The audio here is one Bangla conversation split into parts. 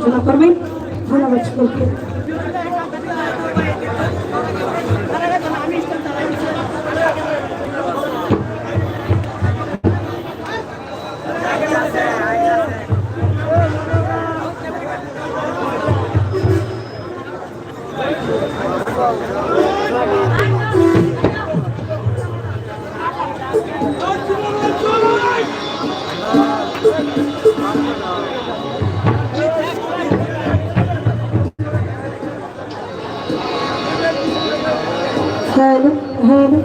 এটা সকলে মর্যাদা করবেন ধন্যবাদ সকলকে হ্যালো হ্যালো।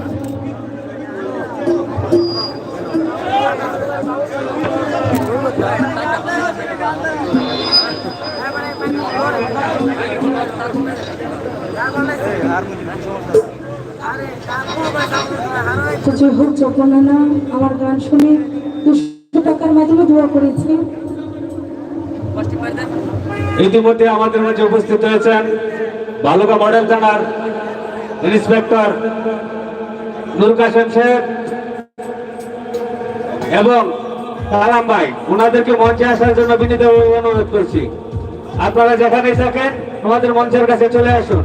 যে হোক আমার গান শুনে দুশো টাকার মাধ্যমে দোয়া করেছে। ইতিমধ্যে আমাদের মাঝে উপস্থিত হয়েছেন বালুকা মডেল থানার ইন্সপেক্টর নুর শেখ এবং কালাম ভাই, ওনাদেরকে মঞ্চে আসার জন্য বিনীত অনুরোধ করছি। আপনারা যেখানেই থাকেন, আমাদের মঞ্চের কাছে চলে আসুন।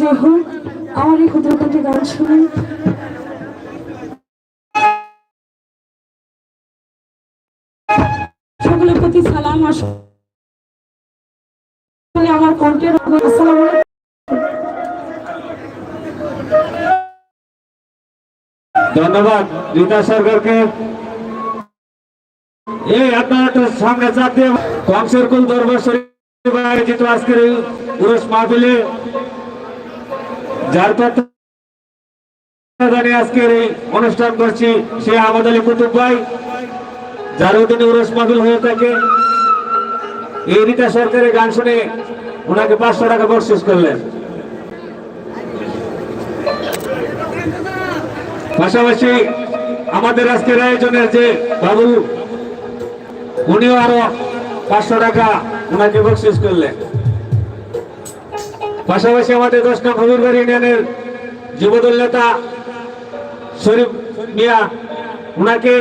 যে হোক, আমার এই ক্ষুদ্র গান শুনে সকলের প্রতি সালাম আমার কণ্ঠের ধন্যবাদ, রীতা সরকারকে। এই আপনারা একটু সামনে কংসের কুল দরবার শরীফ আয়োজিত আজকের পুরুষ মাহফিলে যার তত্ত্বাবধানে আজকের অনুষ্ঠান করছি, সে আহমদ আলী কুতুব ভাই, যার অধীনে উরস মাহফিল হয়ে থাকে। এই রীতা সরকারের গান শুনে ওনাকে পাঁচশো টাকা বকশিস করলেন। পাশাপাশি আমাদের আজকের আয়োজনের যে বাবু, উনিও আরও পাঁচশো টাকা ওনাকে বকশিস করলেন। পাশাপাশি আমাদের দশ নং হবিরবাড়ি ইউনিয়নের যুবদল নেতা শরীফ মিয়া ওনাকে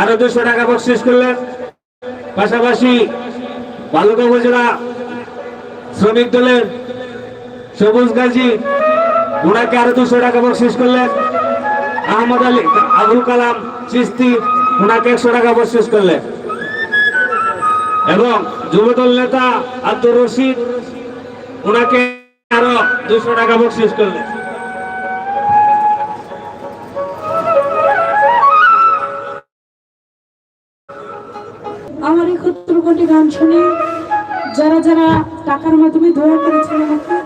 আরও দুশো টাকা বকশিস করলেন। পাশাপাশি বালুকা উপজেলা শ্রমিক দলের সবুজ গাজী ওনাকে আরও দুশো টাকা বকশিস করলেন। আহমদ আলী, আবুল কালাম চিস্তি ওনাকে একশো টাকা বকশিস করলেন। এবং যুবদল নেতা আব্দুর রশিদ ওনাকে আরও দুশো টাকা বকশিস আমার কণ্ঠে গান শুনে যারা যারা টাকার মাধ্যমে দোয়া করেছেন আমাকে,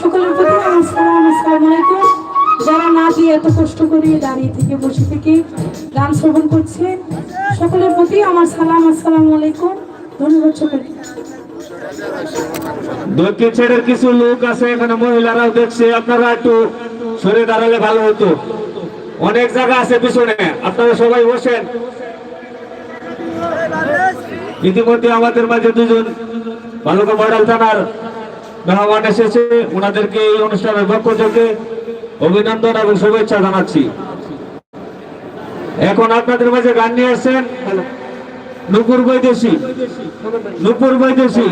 সকলের প্রতি আমার সালাম আসসালামু আলাইকুম। যারা না দিয়ে এত কষ্ট করে দাঁড়িয়ে থেকে বসে থেকে গান শ্রবণ করছে, সকলের প্রতি আমার সালাম, আসসালামু আলাইকুম। ধন্যবাদ সকলকে। দক্ষিণ সাইডের কিছু লোক আছে, এখানে মহিলারাও দেখছে, আপনারা একটু সরে দাঁড়ালে ভালো হতো। অনেক জায়গা আছে পিছনে, আপনারা সবাই বসেন। ইতিমধ্যে আমাদের মাঝে দুজন বালুকা মডেল থানার মেহমান এসেছে, ওনাদেরকে এই অনুষ্ঠানের পক্ষ থেকে অভিনন্দন এবং শুভেচ্ছা জানাচ্ছি। এখন আপনাদের মাঝে গান নিয়ে আসছেন। নুপুর বৈদেশি নুপুর বৈদেশি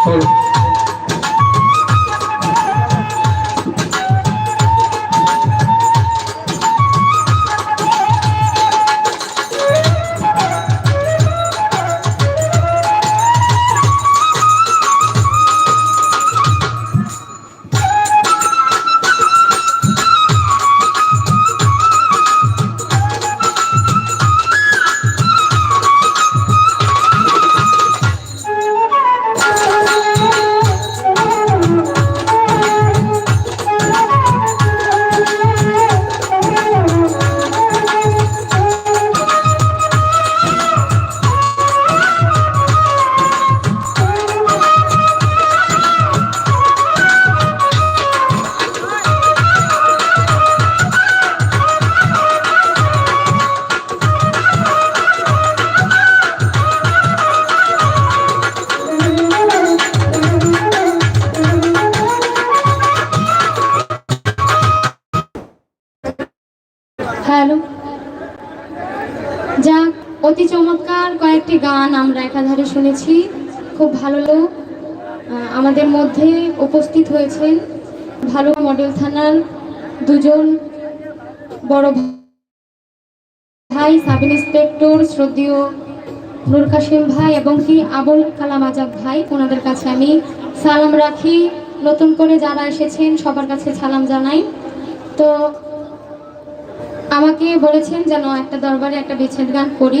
হ্যালো একাধারে শুনেছি। খুব ভালো আমাদের মধ্যে উপস্থিত হয়েছেন। ভালো মডেল থানার দুজন বড় ভাই সাব ইন্সপেক্টর শ্রদ্ধেয় নুর কাসিম ভাই এবং কি আবুল কালাম আজাদ ভাই, ওনাদের কাছে আমি সালাম রাখি। নতুন করে যারা এসেছেন, সবার কাছে সালাম জানাই। তো আমাকে বলেছেন যেন একটা দরবারে একটা বিচ্ছেদ গান করি।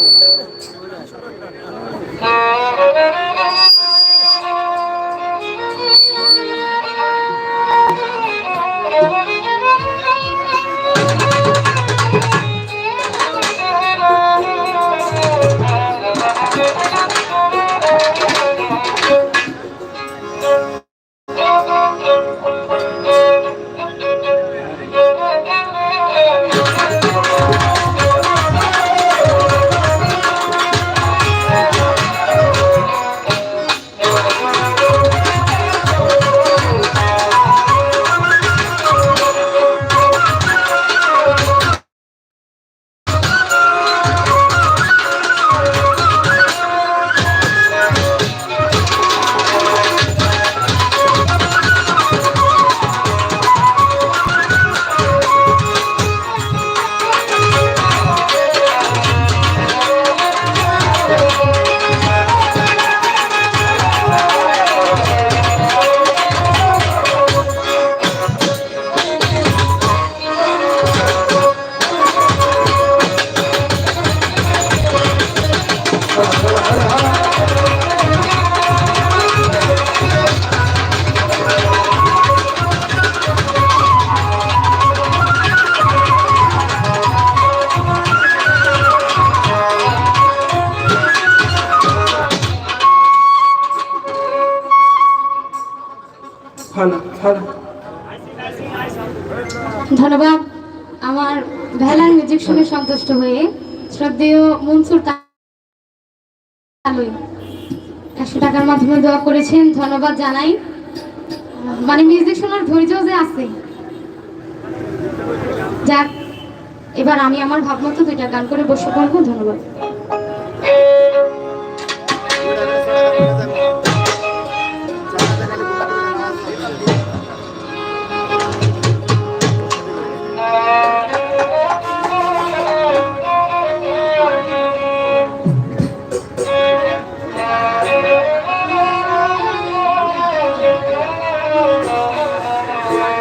শ্রদ্ধেয় মনসুর একশো টাকার মাধ্যমে দোয়া করেছেন, ধন্যবাদ জানাই। মানে মিউজিক শোনার ধৈর্য যে আছে। যাক, এবার আমি আমার ভাবমতো দুইটা গান করে বসে পড়ব, ধন্যবাদ।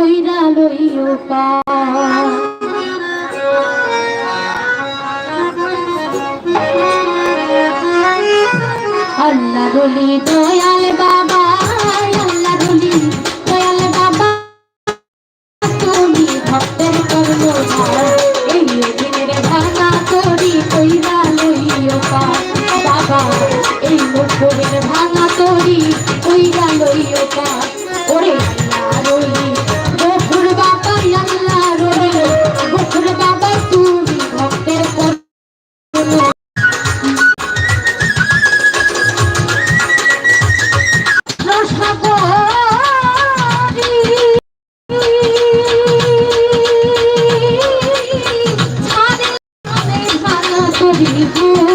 কইরা লইও পা। আল্লাহ বলি দয়াল you